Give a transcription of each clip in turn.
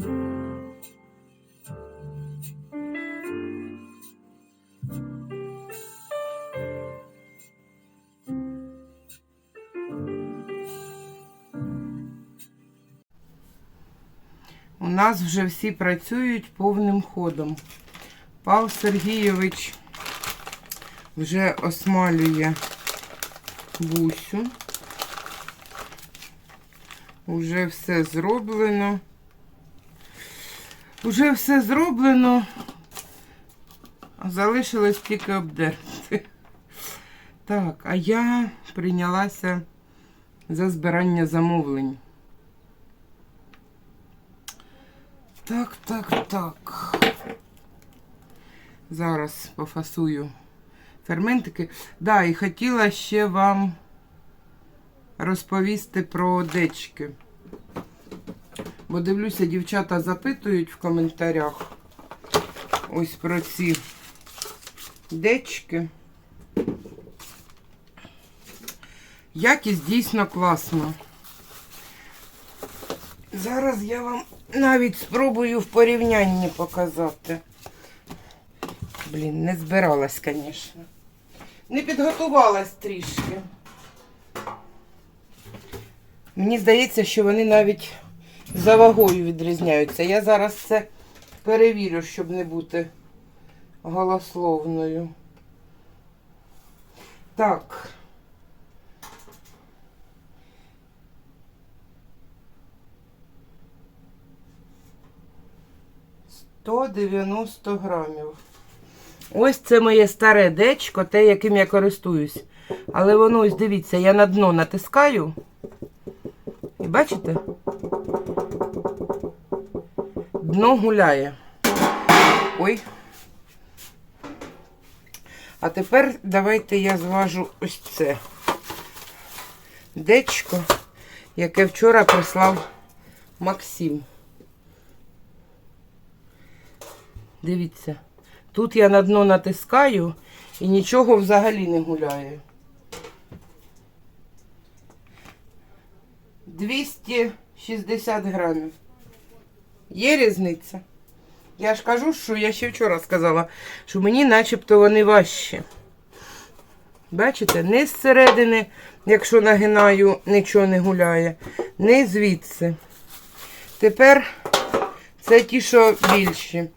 У нас вже всі працюють повним ходом. Павло Сергійович вже осмалює бусю. Уже все зроблено. Уже все зроблено. Залишилось тільки обдерти. Так, а я прийнялася за збирання замовлень. Так, так, так. Зараз пофасую ферментики. Да, і хотіла ще вам розповісти про дечки. Бо дивлюся, дівчата запитують в коментарях ось про ці дечки. Якість дійсно класна. Зараз я вам навіть спробую в порівнянні показати. Блін, не збиралась, звісно. Не підготувалась трішки. Мені здається, що вони навіть за вагою відрізняються. Я зараз це перевірю, щоб не бути голословною. Так. Сто дев'яносто грамів. Ось це моє старе дечко, те, яким я користуюсь. Але воно, ось дивіться, я на дно натискаю. І бачите? Дно гуляє. Ой. А тепер давайте я зважу ось це дечко, яке вчора прислав Максим. Дивіться. Тут я на дно натискаю і нічого взагалі не гуляє. 260 грамів. Є різниця? Я ж кажу, що я ще вчора сказала, що мені начебто вони важчі. Бачите, не зсередини, якщо нагинаю, нічого не гуляє, не звідси. Тепер це ті, що більші.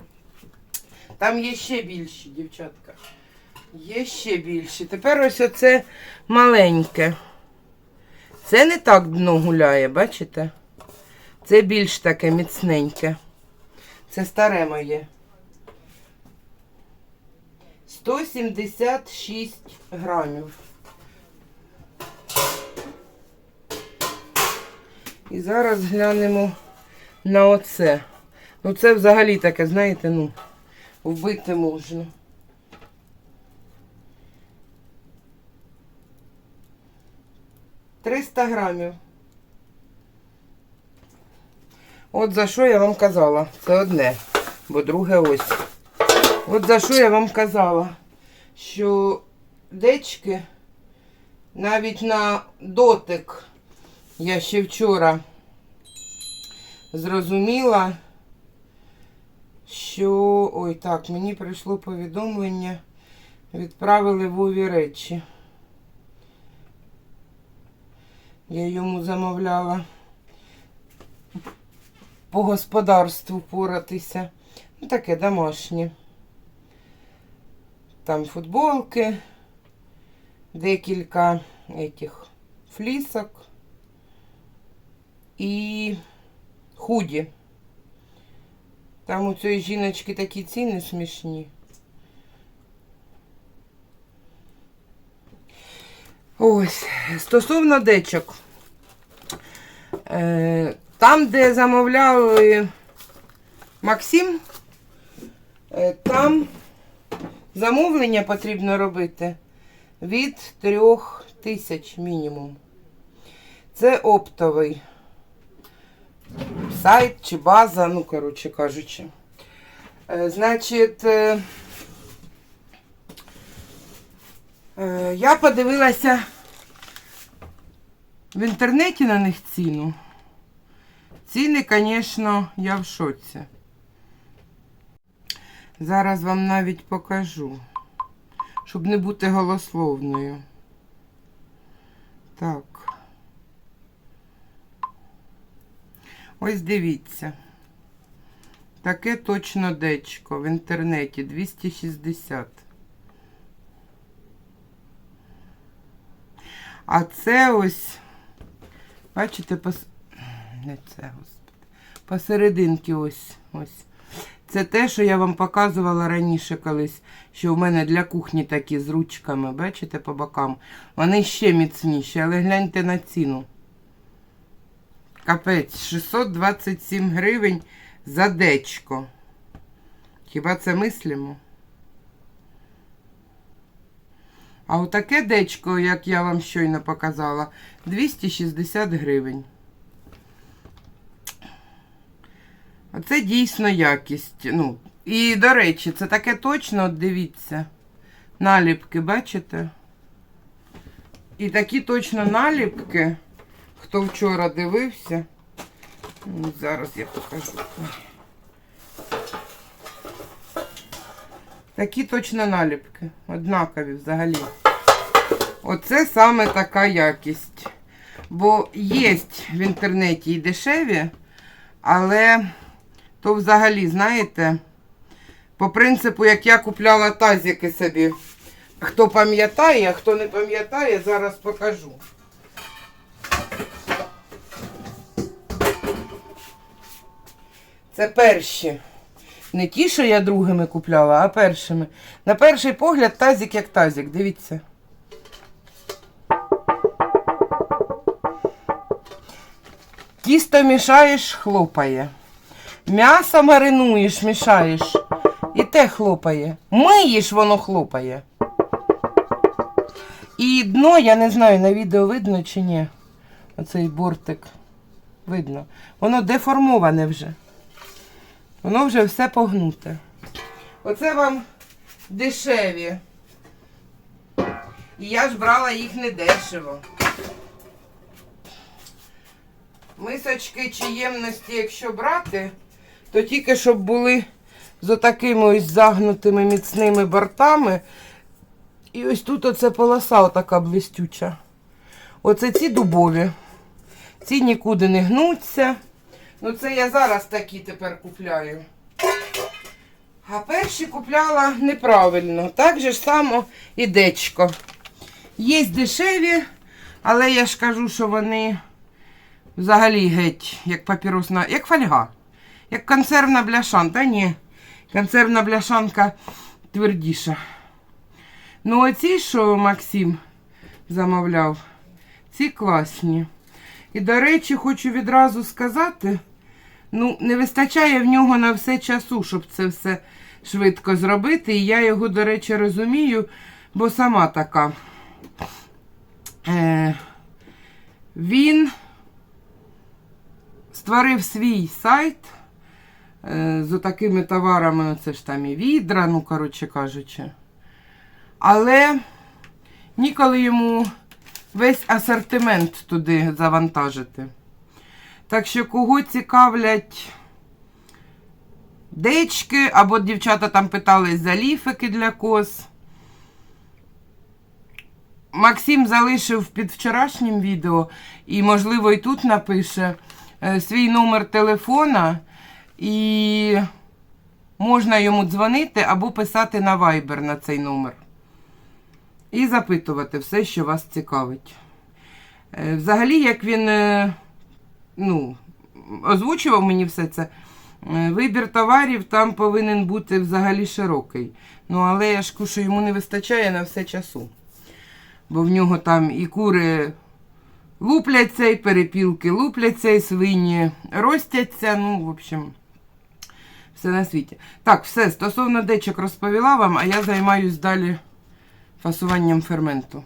Там є ще більші, дівчатка. Є ще більші. Тепер ось оце маленьке. Це не так дно гуляє, бачите? Це більш таке міцненьке. Це старе моє. 176 грамів. І зараз глянемо на оце. Ну це взагалі таке, знаєте, ну, вбити можна. Триста грамів. От за що я вам казала. Це одне, бо друге ось. От за що я вам казала, що дечки навіть на дотик я ще вчора зрозуміла, що... Ой, так, мені прийшло повідомлення, відправили Вові речі. Я йому замовляла по господарству поратися. Ну, таке домашнє. Там футболки, декілька этих флісок і худі. Там у цієї жіночки такі ціни смішні. Ось, стосовно дечок. Е, Там, де замовляли Максим, е, там замовлення потрібно робити від трьох тисяч мінімум. Це оптовий сайт чи база, ну, коротше кажучи. Е, Значить, е, е, я подивилася в інтернеті на них ціну. Ціни, звісно, я в шоці. Зараз вам навіть покажу, щоб не бути голословною. Так. Ось дивіться. Таке точно дечко в інтернеті 260. А це ось, бачите. Не це, господи. Посерединки ось ось. Це те, що я вам показувала раніше колись, що в мене для кухні такі з ручками, бачите, по бокам. Вони ще міцніші, але гляньте на ціну. Капець, 627 гривень за дечко. Хіба це мислимо? А отаке дечко, як я вам щойно показала, 260 гривень. Оце дійсно якість. Ну, і, до речі, це таке точно, от дивіться. Наліпки, бачите? І такі точно наліпки, хто вчора дивився. Ну, Зараз я покажу. Такі точно наліпки. Однакові взагалі. Оце саме така якість. Бо є в інтернеті і дешеві, але то взагалі, знаєте, по принципу, як я купляла тазики собі. Хто пам'ятає, а хто не пам'ятає, зараз покажу. Це перші. Не ті, що я другими купляла, а першими. На перший погляд тазик як тазик, дивіться. Тісто мішаєш, хлопає. М'ясо маринуєш, мішаєш. І те хлопає. Миєш, воно хлопає. І дно, я не знаю, на відео видно чи ні. Оцей бортик. Видно. Воно деформоване вже. Воно вже все погнуте. Оце вам дешеві. І я ж брала їх недешево. Мисочки чи ємності, якщо брати, то тільки щоб були з отакими ось загнутими міцними бортами. І ось тут оце полоса отака блистюча. Оце ці дубові. Ці нікуди не гнуться. Ну це я зараз такі тепер купляю. А перші купляла неправильно. Так же ж само і дечко. Є дешеві, але я ж кажу, що вони взагалі геть, як папіросна, як фольга, як консервна бляшанка. Та ні, консервна бляшанка твердіша. Ну, оці, що Максим замовляв, ці класні. І, до речі, хочу відразу сказати, ну, не вистачає в нього на все часу, щоб це все швидко зробити. І я його, до речі, розумію, бо сама така. Е, він створив свій сайт з такими товарами, це ж там і відра, ну, коротше кажучи. Але ніколи йому весь асортимент туди завантажити. Так що, кого цікавлять дечки, або дівчата там питались за ліфики для коз. Максим залишив під вчорашнім відео, і, можливо, і тут напише е, свій номер телефона, і можна йому дзвонити або писати на Viber на цей номер. І запитувати все, що вас цікавить. Е, Взагалі, як він е, ну, озвучував мені все це, е, вибір товарів там повинен бути взагалі широкий. Ну, але я ж що йому не вистачає на все часу. Бо в нього там і кури лупляться, і перепілки лупляться, і свині ростяться. Ну, в общем, все на світі. Так, все, стосовно дечок розповіла вам, а я займаюсь далі фасуванням ферменту.